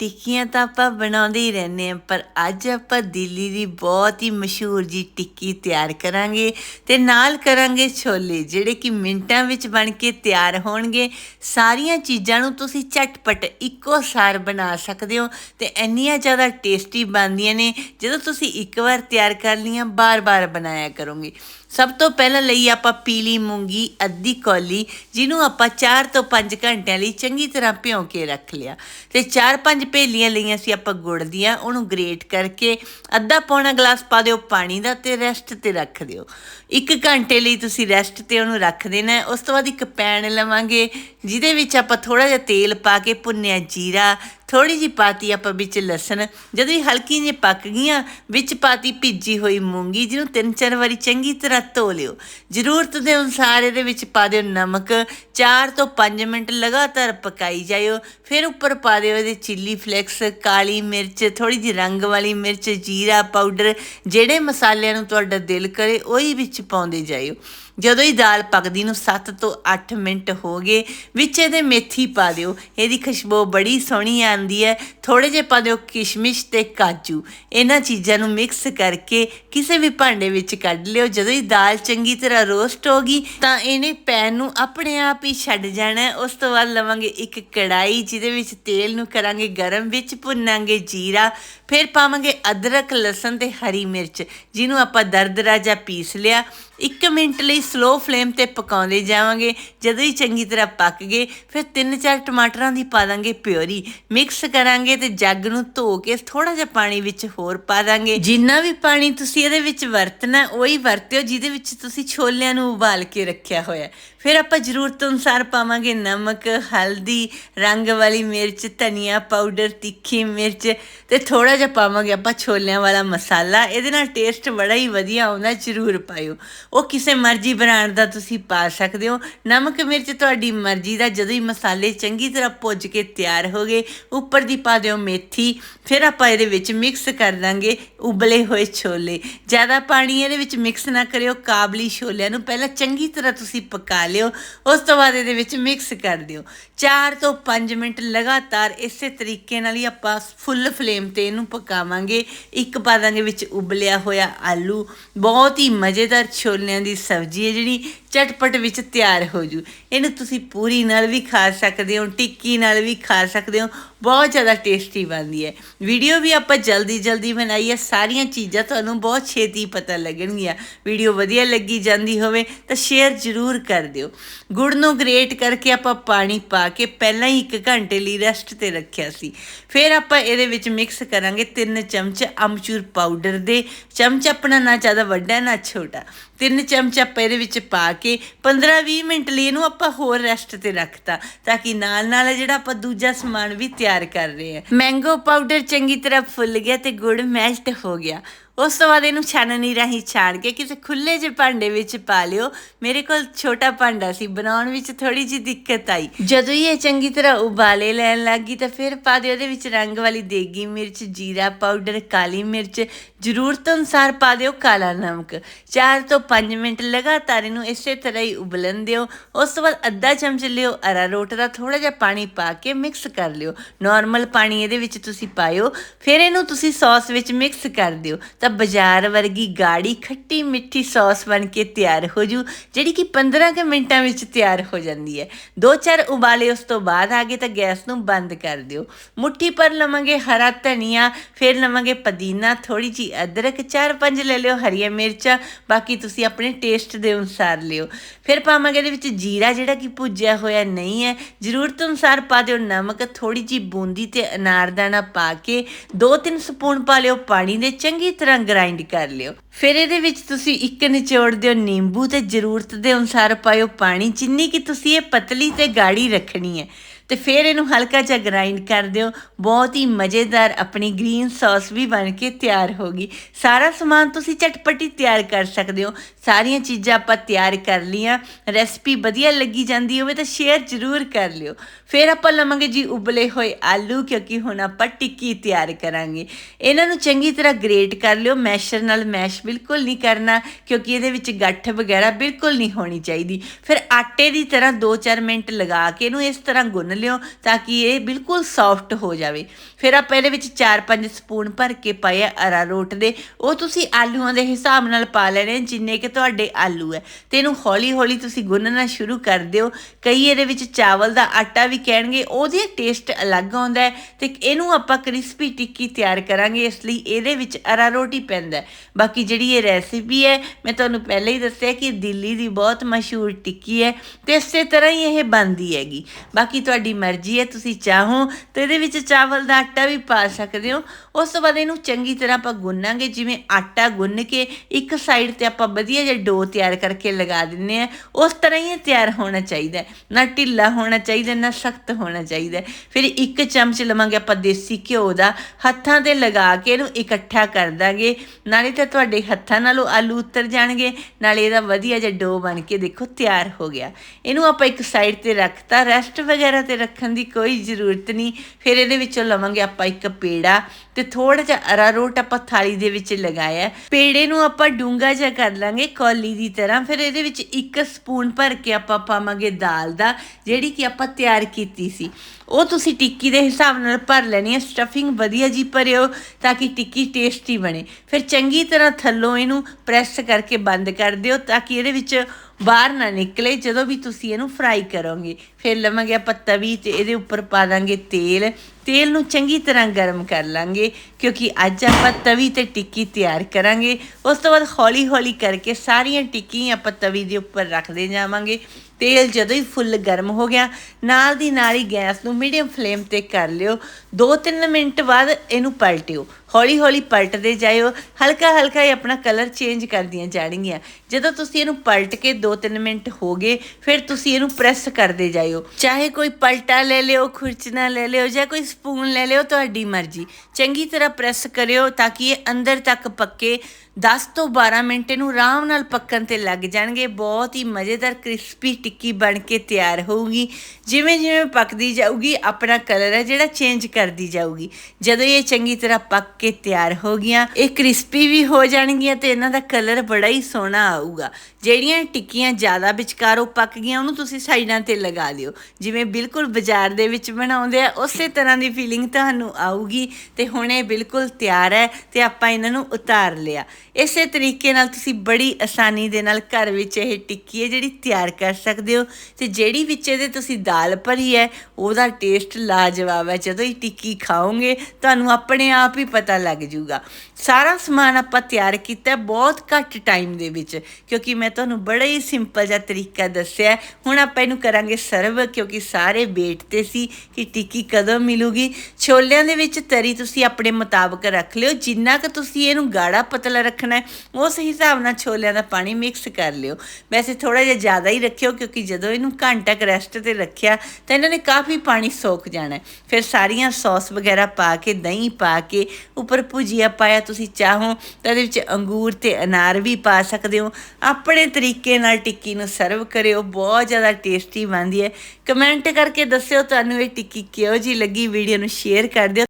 ਟਿੱਕੀਆਂ ਤਾਂ ਆਪਾਂ ਬਣਾਉਂਦੇ ਹੀ ਰਹਿੰਦੇ ਆ ਪਰ ਅੱਜ ਆਪਾਂ ਦਿੱਲੀ ਦੀ ਬਹੁਤ ਹੀ ਮਸ਼ਹੂਰ ਜੀ ਟਿੱਕੀ ਤਿਆਰ ਕਰਾਂਗੇ ਤੇ ਨਾਲ ਕਰਾਂਗੇ ਛੋਲੇ, ਜਿਹੜੇ ਕਿ ਮਿੰਟਾਂ ਵਿੱਚ ਬਣ ਕੇ ਤਿਆਰ ਹੋਣਗੇ। ਸਾਰੀਆਂ ਚੀਜ਼ਾਂ ਨੂੰ ਤੁਸੀਂ ਝਟਪਟ ਇੱਕੋ ਸਾਰ ਬਣਾ ਸਕਦੇ ਹੋ ਤੇ ਇੰਨੀਆਂ ਜ਼ਿਆਦਾ ਟੇਸਟੀ ਬਣਦੀਆਂ ਨੇ, ਜਦੋਂ ਤੁਸੀਂ ਇੱਕ ਵਾਰ ਤਿਆਰ ਕਰ ਲੀਆਂ ਬਾਰ-ਬਾਰ ਬਣਾਇਆ ਕਰੋਗੇ। ਸਭ ਤੋਂ ਪਹਿਲਾਂ ਲਈ ਆਪਾਂ ਪੀਲੀ ਮੂੰਗੀ, ਅੱਧੀ ਕੌਲੀ, ਜਿਹਨੂੰ ਆਪਾਂ 4 ਤੋਂ 5 ਘੰਟਿਆਂ ਲਈ ਚੰਗੀ ਤਰ੍ਹਾਂ ਭਿਉਂ ਕੇ ਰੱਖ ਲਿਆ। ਤੇ 4-5 ਭੇਲੀਆਂ ਲਈਆਂ ਸੀ, ਆਪਾਂ ਗੁੜ ਦੀਆਂ, ਉਹਨੂੰ ਗ੍ਰੇਟ ਕਰਕੇ ਅੱਧਾ ਪੌਣਾ ਗਲਾਸ ਪਾ ਦਿਓ, ਪਾਣੀ ਦਾ ਤੇ ਰੈਸਟ ਤੇ ਰੱਖ ਦਿਓ। ਇੱਕ ਘੰਟੇ ਲਈ ਤੁਸੀਂ ਰੈਸਟ ਤੇ ਉਹਨੂੰ ਰੱਖ ਦੇਣਾ ਉਸ ਤੋਂ ਬਾਅਦ ਇੱਕ ਪੈਨ ਲਵਾਂਗੇ, ਜਿਹਦੇ ਵਿੱਚ ਆਪਾਂ ਥੋੜਾ ਜਿਹਾ ਤੇਲ ਪਾ ਕੇ ਭੁੰਨਿਆ ਜੀਰਾ ਥੋੜੀ ਜਿਹੀ ਪਾਤੀ ਆਪਾਂ ਵਿੱਚ ਲਸਣ, ਜਦੋਂ ਇਹ ਹਲਕੀ ਜਿਹੀ ਪੱਕ ਗਈਆਂ, ਵਿੱਚ ਪਾਤੀ ਭਿੱਜੀ ਹੋਈ ਮੂੰਗੀ, ਜਿਹਨੂੰ ਤਿੰਨ ਚਾਰ ਵਾਰੀ ਚੰਗੀ ਤਰ੍ਹਾਂ ਧੋ ਲਿਓ। ਜ਼ਰੂਰਤ ਦੇ ਅਨੁਸਾਰ ਇਹਦੇ ਵਿੱਚ ਪਾ ਦਿਓ ਨਮਕ। 4 ਤੋਂ 5 ਮਿੰਟ ਲਗਾਤਾਰ ਪਕਾਈ ਜਾਇਓ। ਫਿਰ ਉੱਪਰ ਪਾ ਦਿਓ ਇਹਦੇ ਚਿੱਲੀ ਫਲੇਕਸ ਕਾਲੀ ਮਿਰਚ ਥੋੜੀ ਜਿਹੀ ਰੰਗ ਵਾਲੀ ਮਿਰਚ, ਜੀਰਾ ਪਾਊਡਰ, ਜਿਹੜੇ ਮਸਾਲਿਆਂ ਨੂੰ ਤੁਹਾਡਾ ਦਿਲ ਕਰੇ, ਉਹੀ ਵਿੱਚ ਪਾਉਂਦੇ ਜਾਇਓ। ਜਦੋਂ ਹੀ ਦਾਲ ਪੱਕਦੀ ਨੂੰ 7 ਤੋਂ 8 ਮਿੰਟ ਹੋ ਗਏ, ਵਿੱਚ ਇਹਦੇ ਮੇਥੀ ਪਾ ਦਿਓ। ਇਹਦੀ ਖੁਸ਼ਬੂ ਬੜੀ ਸੋਹਣੀ ਆਉਂਦੀ ਹੈ। ਥੋੜੇ ਜਿਹੇ ਪਾ ਦਿਓ ਕਿਸ਼ਮਿਸ਼ ਤੇ ਕਾਜੂ। ਇਹਨਾਂ ਚੀਜ਼ਾਂ ਨੂੰ ਮਿਕਸ ਕਰਕੇ ਕਿਸੇ ਵੀ ਭਾਂਡੇ ਵਿੱਚ ਕੱਢ ਲਿਓ। ਜਦੋਂ ਹੀ ਦਾਲ ਚੰਗੀ ਤਰ੍ਹਾਂ ਰੋਸਟ ਹੋ ਗਈ, ਤਾਂ ਇਹਨੇ ਪੈਨ ਨੂੰ ਆਪਣੇ ਆਪ ਹੀ ਛੱਡ ਜਾਣਾ ਉਸ ਤੋਂ ਬਾਅਦ ਲਵਾਂਗੇ ਇੱਕ ਕੜਾਈ ਜਿਹਦੇ ਵਿੱਚ ਤੇਲ ਨੂੰ ਕਰਾਂਗੇ ਗਰਮ, ਵਿੱਚ ਭੁੰਨਾਂਗੇ ਜੀਰਾ। ਫਿਰ ਪਾਵਾਂਗੇ ਅਦਰਕ, ਲਸਣ ਤੇ ਹਰੀ ਮਿਰਚ, ਜਿਹਨੂੰ ਆਪਾਂ ਦਰਦਰਾ ਜਾਂ ਪੀਸ ਲਿਆ। 1 ਮਿੰਟ ਲਈ ਸਲੋ ਫਲੇਮ ਤੇ ਪਕਾਉਂਦੇ ਜਾਵਾਂਗੇ। ਜਦੋਂ ਹੀ ਚੰਗੀ ਤਰ੍ਹਾਂ ਪੱਕ ਗਏ, ਫਿਰ ਤਿੰਨ ਚਾਰ ਟਮਾਟਰਾਂ ਦੀ ਪਾ ਦਾਂਗੇ ਪਿਓਰੀ। ਮਿਕਸ ਕਰਾਂਗੇ ਤੇ ਜੱਗ ਨੂੰ ਧੋ ਕੇ ਥੋੜਾ ਜਿਹਾ ਪਾਣੀ ਵਿੱਚ ਹੋਰ ਪਾ ਦਾਂਗੇ। ਜਿੰਨਾ ਵੀ ਪਾਣੀ ਤੁਸੀਂ ਇਹਦੇ ਵਿੱਚ ਵਰਤਣਾ, ਉਹੀ ਵਰਤਿਓ ਜਿਹਦੇ ਵਿੱਚ ਤੁਸੀਂ ਛੋਲਿਆਂ ਨੂੰ ਉਬਾਲ ਕੇ ਰੱਖਿਆ ਹੋਇਆ। ਫਿਰ ਆਪਾਂ ਜ਼ਰੂਰਤ ਅਨੁਸਾਰ ਪਾਵਾਂਗੇ ਨਮਕ, ਹਲਦੀ, ਰੰਗ ਵਾਲੀ ਮਿਰਚ, ਧਨੀਆ ਪਾਊਡਰ, ਤਿੱਖੀ ਮਿਰਚ ਤੇ ਥੋੜਾ ਜਿਹਾ ਪਾਵਾਂਗੇ ਆਪਾਂ ਛੋਲਿਆਂ ਵਾਲਾ ਮਸਾਲਾ। ਇਹਦੇ ਨਾਲ ਟੇਸਟ ਬੜਾ ਹੀ ਵਧੀਆ ਆਉਂਦਾ, ਜ਼ਰੂਰ ਪਾਇਓ। ਉਹ ਕਿਸੇ ਮਰਜ਼ੀ ਬ੍ਰਾਂਡ ਦਾ ਤੁਸੀਂ ਪਾ ਸਕਦੇ ਹੋ। ਨਮਕ ਮਿਰਚ ਤੁਹਾਡੀ ਮਰਜ਼ੀ ਦਾ, ਜਦੋਂ ਹੀ ਮਸਾਲੇ ਚੰਗੀ ਤਰ੍ਹਾਂ ਭੁੱਜ ਕੇ ਤਿਆਰ ਹੋ ਗਏ, ਉੱਪਰ ਦੀ ਪਾ ਦਿਓ ਮੇਥੀ, ਫਿਰ ਆਪਾਂ ਇਹਦੇ ਵਿੱਚ ਮਿਕਸ ਕਰ ਦਾਂਗੇ ਉਬਲੇ ਹੋਏ ਛੋਲੇ। ਜ਼ਿਆਦਾ ਪਾਣੀ ਇਹਦੇ ਵਿੱਚ ਮਿਕਸ ਨਾ ਕਰਿਓ, ਕਾਬਲੀ ਛੋਲਿਆਂ ਨੂੰ ਪਹਿਲਾਂ ਚੰਗੀ ਤਰ੍ਹਾਂ ਤੁਸੀਂ ਪਕਾ ਲਿਓ, ਉਸ ਤੋਂ ਬਾਅਦ ਇਹਦੇ ਵਿੱਚ ਮਿਕਸ ਕਰ ਦਿਓ। 4 ਤੋਂ 5 ਮਿੰਟ ਲਗਾਤਾਰ ਇਸੇ ਤਰੀਕੇ ਨਾਲ ਹੀ ਆਪਾਂ ਫੁੱਲ ਫਲੇਮ ਤੇ ਇਹਨੂੰ ਪਕਾਵਾਂਗੇ। ਇੱਕ ਪਾ ਦਾਂਗੇ ਵਿੱਚ ਉਬਲਿਆ ਹੋਇਆ ਆਲੂ। ਬਹੁਤ ਹੀ ਮਜ਼ੇਦਾਰ ਛੋਲੇ ਛੋਲਿਆਂ ਦੀ ਸਬਜ਼ੀ ਹੈ ਜਿਹੜੀ ਚਟਪਟ ਵਿੱਚ ਤਿਆਰ ਹੋ ਜੂ। ਇਹਨੂੰ ਤੁਸੀਂ ਪੂਰੀ ਨਾਲ ਵੀ ਖਾ ਸਕਦੇ ਹੋ, ਟਿੱਕੀ ਨਾਲ ਵੀ ਖਾ ਸਕਦੇ ਹੋ। ਬਹੁਤ ਜ਼ਿਆਦਾ ਟੇਸਟੀ ਬਣਦੀ ਹੈ। ਵੀਡੀਓ ਵੀ ਆਪਾਂ ਜਲਦੀ ਜਲਦੀ ਬਣਾਈ ਹੈ। ਸਾਰੀਆਂ ਚੀਜ਼ਾਂ ਤੁਹਾਨੂੰ ਬਹੁਤ ਛੇਤੀ ਪਤਾ ਲੱਗਣਗੀਆਂ। ਵੀਡੀਓ ਵਧੀਆ ਲੱਗੀ ਜਾਂਦੀ ਹੋਵੇ ਤਾਂ ਸ਼ੇਅਰ ਜ਼ਰੂਰ ਕਰ ਦਿਓ। ਗੁੜ ਨੂੰ ਗ੍ਰੇਟ ਕਰਕੇ ਆਪਾਂ ਪਾਣੀ ਪਾ ਕੇ ਪਹਿਲਾਂ ਹੀ 1 ਘੰਟੇ ਲਈ ਰੈਸਟ ਤੇ ਰੱਖਿਆ ਸੀ। ਫਿਰ ਆਪਾਂ ਇਹਦੇ ਵਿੱਚ ਮਿਕਸ ਕਰਾਂਗੇ 3 ਚਮਚ ਅਮਚੂਰ ਪਾਊਡਰ ਦੇ। ਚਮਚ ਆਪਣਾ ਨਾ ਜ਼ਿਆਦਾ ਵੱਡਾ, ਨਾ ਛੋਟਾ। ਤਿੰਨ ਚਮਚ ਆਪਾਂ ਇਹਦੇ ਵਿੱਚ ਪਾ ਕੇ 15-20 ਮਿੰਟ ਲਈ ਇਹਨੂੰ ਆਪਾਂ ਹੋਰ ਰੈਸਟ ਤੇ ਰੱਖਤਾ, ਤਾਂ ਕਿ ਨਾਲ ਨਾਲ ਜਿਹੜਾ ਆਪਾਂ ਦੂਜਾ ਸਮਾਨ ਵੀ ਤਿਆਰ ਕਰ ਰਹੇ ਹਾਂ। ਮੈਂਗੋ ਪਾਊਡਰ ਚੰਗੀ ਤਰ੍ਹਾਂ ਫੁੱਲ ਗਿਆ ਤੇ ਗੁੜ ਮੈਲਟ ਹੋ ਗਿਆ। ਉਸ ਤੋਂ ਬਾਅਦ ਇਹਨੂੰ ਛਾਨਣੀ ਰਾਹੀਂ ਛਾਣ ਕੇ ਕਿਸੇ ਖੁੱਲੇ ਜਿਹੇ ਭਾਂਡੇ ਵਿੱਚ ਪਾ ਲਿਓ। ਮੇਰੇ ਕੋਲ ਛੋਟਾ ਭਾਂਡਾ ਸੀ, ਬਣਾਉਣ ਵਿੱਚ ਥੋੜੀ ਜਿਹੀ ਦਿੱਕਤ ਆਈ। ਜਦੋਂ ਹੀ ਇਹ ਚੰਗੀ ਤਰ੍ਹਾਂ ਉਬਾਲੇ ਲੈਣ ਲੱਗੀ ਤਾਂ ਫਿਰ ਪਾ ਦਿਓ ਇਹਦੇ ਵਿੱਚ ਰੰਗ ਵਾਲੀ ਦੇਗੀ ਮਿਰਚ, ਜੀਰਾ ਪਾਊਡਰ, ਕਾਲੀ ਮਿਰਚ। ਜ਼ਰੂਰਤ ਅਨੁਸਾਰ ਪਾ ਦਿਓ ਕਾਲਾ ਨਮਕ। 4 ਤੋਂ 5 ਮਿੰਟ ਲਗਾਤਾਰ ਇਹਨੂੰ ਇਸੇ ਤਰ੍ਹਾਂ ਹੀ ਉਬਲਣ ਦਿਓ। ਉਸ ਤੋਂ ਬਾਅਦ ਅੱਧਾ ਚਮਚ ਲਿਓ ਅਰਾਰੋਟ ਦਾ ਥੋੜਾ ਜਿਹਾ ਪਾਣੀ ਪਾ ਕੇ ਮਿਕਸ ਕਰ ਲਿਓ। ਨਾਰਮਲ ਪਾਣੀ ਇਹਦੇ ਵਿੱਚ ਤੁਸੀਂ ਪਾਇਓ। ਫਿਰ ਇਹਨੂੰ ਤੁਸੀਂ ਸੌਸ ਵਿੱਚ ਮਿਕਸ ਕਰ ਦਿਓ। ਤਾਂ ਬਾਜ਼ਾਰ ਵਰਗੀ ਗਾੜੀ ਖੱਟੀ ਮਿੱਠੀ ਸੌਸ ਬਣ ਕੇ ਤਿਆਰ ਹੋ ਜੂ ਜਿਹੜੀ ਕਿ 15 ਕੁ ਮਿੰਟਾਂ ਵਿੱਚ ਤਿਆਰ ਹੋ ਜਾਂਦੀ ਹੈ। ਦੋ ਚਾਰ ਉਬਾਲੇ ਉਸ ਤੋਂ ਬਾਅਦ ਆ ਗਏ ਤਾਂ ਗੈਸ ਨੂੰ ਬੰਦ ਕਰ ਦਿਓ। ਮੁੱਠੀ ਪਰ ਲਵਾਂਗੇ ਹਰਾ ਧਨੀਆ, ਫਿਰ ਲਵਾਂਗੇ ਪੁਦੀਨਾ ਥੋੜੀ ਜੀ ਅਦਰਕ, ਚਾਰ ਪੰਜ ਲੈ ਲਿਓ ਹਰੀਆਂ ਮਿਰਚਾਂ, ਬਾਕੀ ਤੁਸੀਂ ਆਪਣੇ ਟੇਸਟ ਦੇ ਅਨੁਸਾਰ ਲਿਓ। ਫਿਰ ਪਾਵਾਂਗੇ ਇਹਦੇ ਵਿੱਚ ਜੀਰਾ, ਜਿਹੜਾ ਕਿ ਭੁੱਜਿਆ ਹੋਇਆ ਨਹੀਂ ਹੈ। ਜ਼ਰੂਰਤ ਅਨੁਸਾਰ ਪਾ ਦਿਓ ਨਮਕ ਥੋੜੀ ਜੀ ਬੂੰਦੀ ਤੇ ਅਨਾਰਦਾਨਾ ਪਾ ਕੇ 2-3 ਸਪੂਨ ਪਾ ਲਿਓ ਪਾਣੀ ਦੇ, ਚੰਗੀ ਤਰ੍ਹਾਂ ਗ੍ਰਾਈਂਡ ਕਰ ਲਿਓ। ਫਿਰ ਇਹਦੇ ਵਿੱਚ ਤੁਸੀਂ ਇੱਕ ਨਿਚੋੜ ਦਿਓ ਨਿੰਬੂ ਤੇ ਜ਼ਰੂਰਤ ਦੇ ਅਨੁਸਾਰ ਪਾਇਓ ਪਾਣੀ, ਜਿੰਨੀ ਕਿ ਤੁਸੀਂ ਇਹ ਪਤਲੀ ਤੇ ਗਾੜੀ ਰੱਖਣੀ ਹੈ। ਤੇ ਫਿਰ ਇਹਨੂੰ ਹਲਕਾ ਜਿਹਾ ਗ੍ਰਾਈਂਡ ਕਰ ਦਿਓ। ਬਹੁਤ ਹੀ ਮਜ਼ੇਦਾਰ ਆਪਣੀ ਗ੍ਰੀਨ ਸੌਸ ਵੀ ਬਣ ਕੇ ਤਿਆਰ ਹੋ ਗਈ। ਸਾਰਾ ਸਮਾਨ ਤੁਸੀਂ ਚਟਪਟੀ ਤਿਆਰ ਕਰ ਸਕਦੇ ਹੋ। ਸਾਰੀਆਂ ਚੀਜ਼ਾਂ ਆਪਾਂ ਤਿਆਰ ਕਰ ਲੀਆਂ ਰੈਸਪੀ ਵਧੀਆ ਲੱਗੀ ਜਾਂਦੀ ਹੋਵੇ ਤਾਂ ਸ਼ੇਅਰ ਜ਼ਰੂਰ ਕਰ ਲਿਓ। ਫਿਰ ਆਪਾਂ ਲਵਾਂਗੇ ਜੀ ਉਬਲੇ ਹੋਏ ਆਲੂ, ਕਿਉਂਕਿ ਹੁਣ ਆਪਾਂ ਟਿੱਕੀ ਤਿਆਰ ਕਰਾਂਗੇ। ਇਹਨਾਂ ਨੂੰ ਚੰਗੀ ਤਰ੍ਹਾਂ ਗ੍ਰੇਟ ਕਰ ਲਿਓ। ਮੈਸ਼ਰ ਨਾਲ ਮੈਸ਼ ਬਿਲਕੁਲ ਨਹੀਂ ਕਰਨਾ, ਕਿਉਂਕਿ ਇਹਦੇ ਵਿੱਚ ਗੱਠ ਵਗੈਰਾ ਬਿਲਕੁਲ ਨਹੀਂ ਹੋਣੀ ਚਾਹੀਦੀ। ਫਿਰ ਆਟੇ ਦੀ ਤਰ੍ਹਾਂ 2-4 ਮਿੰਟ ਲਗਾ ਕੇ ਇਹਨੂੰ ਇਸ ਤਰ੍ਹਾਂ ਗੁੰਨ ਲਿਓ ਤਾਂ ਕਿ ਇਹ ਬਿਲਕੁਲ ਸੌਫਟ ਹੋ ਜਾਵੇ। ਫਿਰ ਆਪਾਂ ਇਹਦੇ ਵਿੱਚ 4-5 ਸਪੂਨ ਭਰ ਕੇ ਪਾਏ ਅਰਾਰੋਟ ਦੇ। ਉਹ ਤੁਸੀਂ ਆਲੂਆਂ ਦੇ ਹਿਸਾਬ ਨਾਲ ਪਾ ਲੈਣੇ ਜਿੰਨੇ ਕਿ ਤੁਹਾਡੇ ਆਲੂ ਹੈ। ਤੇ ਇਹਨੂੰ ਹੌਲੀ-ਹੌਲੀ ਤੁਸੀਂ ਗੁੰਨਣਾ ਸ਼ੁਰੂ ਕਰ ਦਿਓ। ਕਈ ਇਹਦੇ ਵਿੱਚ ਚਾਵਲ ਦਾ ਆਟਾ ਵੀ ਕਹਿਣਗੇ, ਉਹਦੇ ਟੇਸਟ ਅਲੱਗ ਆਉਂਦਾ ਹੈ ਤੇ ਇਹਨੂੰ ਆਪਾਂ ਕ੍ਰਿਸਪੀ ਟਿੱਕੀ ਤਿਆਰ ਕਰਾਂਗੇ, ਇਸ ਲਈ ਇਹਦੇ ਵਿੱਚ ਅਰਾਰੋਟ ਹੀ ਪੈਂਦਾ ਬਾਕੀ ਜਿਹੜੀ ਇਹ ਰੈਸਿਪੀ ਹੈ, ਮੈਂ ਤੁਹਾਨੂੰ ਪਹਿਲਾਂ ਹੀ ਦੱਸਿਆ ਕਿ ਦਿੱਲੀ ਦੀ ਬਹੁਤ ਮਸ਼ਹੂਰ ਟਿੱਕੀ ਹੈ ਤੇ ਇਸੇ ਤਰ੍ਹਾਂ ਹੀ ਇਹ ਬਣਦੀ ਹੈਗੀ। ਬਾਕੀ ਤੁਹਾਡੀ ਮਰਜ਼ੀ ਹੈ, ਤੁਸੀਂ ਚਾਹੋ ਤਾਂ ਇਹਦੇ ਵਿੱਚ ਚਾਵਲ ਦਾ ਆਟਾ ਵੀ ਪਾ ਸਕਦੇ ਹੋ ਉਸ ਤੋਂ ਬਾਅਦ ਇਹਨੂੰ ਚੰਗੀ ਤਰ੍ਹਾਂ ਆਪਾਂ ਗੁੰਨਾਂਗੇ, ਜਿਵੇਂ ਆਟਾ ਗੁੰਨ ਕੇ ਇੱਕ ਸਾਈਡ ਤੇ ਆਪਾਂ ਵਧੀਆ ਜਿਹਾ ਡੋ ਤਿਆਰ ਕਰਕੇ ਲਗਾ ਦਿੰਨੇ ਆ ਉਸ ਤਰ੍ਹਾਂ ਹੀ ਤਿਆਰ ਹੋਣਾ ਚਾਹੀਦਾ ਨਾ ਢਿੱਲਾ ਹੋਣਾ ਚਾਹੀਦਾ, ਨਾ ਸਖਤ ਹੋਣਾ ਚਾਹੀਦਾ ਫਿਰ ਇੱਕ ਚਮਚ ਲਵਾਂਗੇ ਆਪਾਂ ਦੇਸੀ ਘਿਓ ਦਾ। ਹੱਥਾਂ ਤੇ ਲਗਾ ਕੇ ਇਹਨੂੰ ਇਕੱਠਾ ਕਰ ਦਾਂਗੇ। ਨਾਲੇ ਤਾਂ ਤੁਹਾਡੇ ਹੱਥਾਂ ਨਾਲੋਂ ਆਲੂ ਉਤਰ ਜਾਣਗੇ। ਨਾਲੇ ਇਹਦਾ ਵਧੀਆ ਜਿਹਾ ਡੋ ਬਣ ਕੇ ਦੇਖੋ ਤਿਆਰ ਹੋ ਗਿਆ। ਇਹਨੂੰ ਆਪਾਂ ਇੱਕ ਸਾਈਡ ਤੇ ਰੱਖਤਾ। ਰੈਸਟ ਵਗੈਰਾ ਤੇ ਰੱਖਣ ਦੀ ਕੋਈ ਜ਼ਰੂਰਤ ਨਹੀਂ। ਫਿਰ ਇਹਦੇ ਵਿੱਚੋਂ ਲਵਾਂਗੇ ਆਪਾਂ ਇੱਕ ਪੇੜਾ। ਤੇ ਥੋੜਾ ਜਿਹਾ ਅਰਾਰੋਟ ਆਪਾਂ ਥਾਲੀ ਦੇ ਵਿੱਚ ਲਗਾਇਆ। ਪੇੜੇ ਨੂੰ ਆਪਾਂ ਡੂੰਗਾ ਜਿਹਾ ਕਰ ਲਾਂਗੇ ਕੌਲੀ ਦੀ ਤਰ੍ਹਾਂ। ਫਿਰ ਇਹਦੇ ਵਿੱਚ ਇੱਕ ਸਪੂਨ ਭਰ ਕੇ ਆਪਾਂ ਪਾਵਾਂਗੇ ਦਾਲ ਦਾ, ਜਿਹੜੀ ਕਿ ਆਪਾਂ ਤਿਆਰ ਕੀਤੀ ਸੀ। ਉਹ ਤੁਸੀਂ ਟਿੱਕੀ ਦੇ ਹਿਸਾਬ ਨਾਲ ਭਰ ਲੈਣੀ ਹੈ ਸਟਫਿੰਗ ਵਧੀਆ ਜੀ ਭਰਿਓ ਤਾਂ ਕਿ ਟਿੱਕੀ ਟੇਸਟੀ ਬਣੇ। ਫਿਰ ਚੰਗੀ ਤਰ੍ਹਾਂ ਥੱਲੋਂ ਇਹਨੂੰ ਪ੍ਰੈਸ ਕਰਕੇ ਬੰਦ ਕਰ ਦਿਓ ਤਾਂ ਕਿ ਇਹਦੇ ਵਿੱਚ ਬਾਹਰ ਨਾ ਨਿਕਲੇ, ਜਦੋਂ ਵੀ ਤੁਸੀਂ ਇਹਨੂੰ ਫਰਾਈ ਕਰੋਗੇ। ਫਿਰ ਲਵਾਂਗੇ ਆਪਾਂ ਤਵੀ ਤੇ ਇਹਦੇ ਉੱਪਰ ਪਾ ਦਾਂਗੇ ਤੇਲ। ਤੇਲ ਨੂੰ ਚੰਗੀ ਤਰ੍ਹਾਂ ਗਰਮ ਕਰ ਲਾਂਗੇ। ਕਿਉਂਕਿ ਅੱਜ ਆਪਾਂ ਤਵੀ ਤੇ ਟਿੱਕੀ ਤਿਆਰ ਕਰਾਂਗੇ। ਉਸ ਤੋਂ ਬਾਅਦ ਹੌਲੀ ਹੌਲੀ ਕਰਕੇ ਸਾਰੀਆਂ ਟਿੱਕੀਆਂ ਆਪਾਂ ਤਵੀ ਦੇ ਉੱਪਰ ਰੱਖਦੇ ਜਾਵਾਂਗੇ। ਤੇਲ ਜਦੋਂ ਹੀ ਫੁੱਲ ਗਰਮ ਹੋ ਗਿਆ, ਨਾਲ ਦੀ ਨਾਲ ਹੀ ਗੈਸ ਨੂੰ ਮੀਡੀਅਮ ਫਲੇਮ ਤੇ ਕਰ ਲਿਓ। 2-3 ਮਿੰਟ ਬਾਅਦ ਇਹਨੂੰ ਪਲਟਿਓ। ਹੌਲੀ ਹੌਲੀ ਪਲਟਦੇ ਜਾਇਓ, ਹਲਕਾ ਹਲਕਾ ਇਹ ਆਪਣਾ ਕਲਰ ਚੇਂਜ ਕਰਦੀਆਂ ਜਾਣਗੀਆਂ। ਜਦੋਂ ਤੁਸੀਂ ਇਹਨੂੰ ਪਲਟ ਕੇ 2-3 ਮਿੰਟ ਹੋ ਗਏ, ਫਿਰ ਤੁਸੀਂ ਇਹਨੂੰ ਪ੍ਰੈਸ ਕਰਦੇ ਜਾਇਓ। ਚਾਹੇ ਕੋਈ ਪਲਟਾ ਲੈ ਲਿਓ, ਖੁਰਚਣਾ ਲੈ ਲਿਓ, ਜਾਂ ਕੋਈ ਸਪੂਨ ਲੈ ਲਿਓ, ਤੁਹਾਡੀ ਮਰਜ਼ੀ। ਚੰਗੀ ਤਰ੍ਹਾਂ ਪ੍ਰੈਸ ਕਰਿਓ ਤਾਂ ਕਿ ਇਹ ਅੰਦਰ ਤੱਕ ਪੱਕੇ। 10 ਤੋਂ 12 ਮਿੰਟ ਇਹਨੂੰ ਆਰਾਮ ਨਾਲ ਪੱਕਣ ਤੇ ਲੱਗ ਜਾਣਗੇ। ਬਹੁਤ ਹੀ ਮਜ਼ੇਦਾਰ, ਕ੍ਰਿਸਪੀ ਟਿੱਕੀ ਬਣ ਕੇ ਤਿਆਰ ਹੋਊਗੀ। ਜਿਵੇਂ ਜਿਵੇਂ ਪੱਕਦੀ ਜਾਊਗੀ, ਆਪਣਾ ਕਲਰ ਹੈ ਜਿਹੜਾ ਚੇਂਜ ਕਰਦੀ ਜਾਊਗੀ। ਜਦੋਂ ਇਹ ਚੰਗੀ ਤਰ੍ਹਾਂ ਪੱਕ ਕੇ ਤਿਆਰ ਹੋ ਗਈਆਂ, ਇਹ ਕ੍ਰਿਸਪੀ ਵੀ ਹੋ ਜਾਣਗੀਆਂ ਤੇ ਇਹਨਾਂ ਦਾ ਕਲਰ ਬੜਾ ਹੀ ਸੋਹਣਾ ਆਊਗਾ। ਜਿਹੜੀਆਂ ਟਿੱਕੀਆਂ ਜ਼ਿਆਦਾ ਵਿਚਕਾਰੋਂ ਪੱਕ ਗਈਆਂ, ਉਹਨੂੰ ਤੁਸੀਂ ਸਾਈਡਾਂ ਤੇ ਲਗਾ ਦਿਓ। ਜਿਵੇਂ ਬਿਲਕੁਲ ਬਾਜ਼ਾਰ ਦੇ ਵਿੱਚ ਬਣਾਉਂਦੇ ਆ, ਉਸੇ ਤਰ੍ਹਾਂ ਦੀ ਫੀਲਿੰਗ ਤੁਹਾਨੂੰ ਆਊਗੀ ਤੇ ਹੁਣ ਇਹ ਬਿਲਕੁਲ ਤਿਆਰ ਹੈ ਤੇ ਆਪਾਂ ਇਹਨਾਂ ਨੂੰ ਉਤਾਰ ਲਿਆ। ਇਸੇ ਤਰੀਕੇ ਨਾਲ ਤੁਸੀਂ ਬੜੀ ਆਸਾਨੀ ਦੇ ਨਾਲ ਘਰ ਵਿੱਚ ਇਹ ਟਿੱਕੀ ਹੈ ਜਿਹੜੀ ਤਿਆਰ ਕਰ ਸਕਦੇ ਹੋ ਤੇ ਜਿਹੜੀ ਵਿੱਚ ਇਹਦੇ ਤੁਸੀਂ ਦਾਲ ਭਰੀ ਹੈ, ਉਹਦਾ ਟੇਸਟ ਲਾਜਵਾਬ ਹੈ। ਜਦੋਂ ਇਹ ਟਿੱਕੀ ਖਾਓਗੇ, ਤੁਹਾਨੂੰ ਆਪਣੇ ਆਪ ਹੀ ਪਤਾ ਲੱਗ ਜਾਊਗਾ। ਸਾਰਾ ਸਮਾਨ ਆਪਾਂ ਤਿਆਰ ਕੀਤਾ ਬਹੁਤ ਘੱਟ ਟਾਈਮ ਦੇ ਵਿੱਚ, ਕਿਉਂਕਿ ਮੈਂ ਤੁਹਾਨੂੰ ਬੜਾ ਹੀ ਸਿੰਪਲ ਜਿਹਾ ਤਰੀਕਾ ਦੱਸਿਆ ਹੁਣ ਆਪਾਂ ਇਹਨੂੰ ਕਰਾਂਗੇ ਸਰਵ ਕਿਉਂਕਿ ਸਾਰੇ ਵੇਟ ਤੇ ਸੀ ਕਿ ਟਿੱਕੀ ਕਦੋਂ ਮਿਲੂਗੀ। ਛੋਲਿਆਂ ਦੇ ਵਿੱਚ ਤਰੀ ਤੁਸੀਂ ਆਪਣੇ ਮੁਤਾਬਕ ਰੱਖ ਲਿਓ, ਜਿੰਨਾ ਕਿ ਤੁਸੀਂ ਇਹਨੂੰ ਗਾੜਾ ਪਤਲਾ ਰੱਖਣਾ ਹੈ ਉਸ ਹਿਸਾਬ ਨਾਲ ਛੋਲਿਆਂ ਦਾ ਪਾਣੀ ਮਿਕਸ ਕਰ ਲਿਓ। ਵੈਸੇ ਥੋੜਾ ਜਿਹਾ ਜ਼ਿਆਦਾ ਹੀ ਰੱਖਿਓ, ਕਿਉਂਕਿ ਜਦੋਂ ਇਹਨੂੰ ਘੰਟਾ ਕੁ ਰੈਸਟ ਤੇ ਰੱਖਿਆ, ਤਾਂ ਇਹਨਾਂ ਨੇ ਕਾਫੀ ਪਾਣੀ ਸੋਖ ਜਾਣਾ ਫਿਰ ਸਾਰੀਆਂ ਸੌਸ ਵਗੈਰਾ ਪਾ ਕੇ, ਦਹੀਂ ਪਾ ਕੇ, ਉੱਪਰ ਭੁਜੀਆ ਪਾਇਆ ਤੁਸੀਂ ਚਾਹੋ, ਤਾਂ ਇਹਦੇ ਵਿੱਚ ਅੰਗੂਰ ਤੇ ਅਨਾਰ ਵੀ ਪਾ ਸਕਦੇ ਹੋ। ਆਪਣੇ ਤਰੀਕੇ ਨਾਲ ਟਿੱਕੀ ਨੂੰ ਸਰਵ ਕਰਿਓ, ਬਹੁਤ ਜ਼ਿਆਦਾ ਟੇਸਟੀ ਬਣਦੀ ਹੈ। ਕਮੈਂਟ ਕਰਕੇ ਦੱਸਿਓ ਤੁਹਾਨੂੰ ਇਹ ਟਿੱਕੀ ਕਿਹੋ ਜੀ ਲੱਗੀ ਵੀਡੀਓ ਨੂੰ ਸ਼ੇਅਰ ਕਰ ਦਿਓ।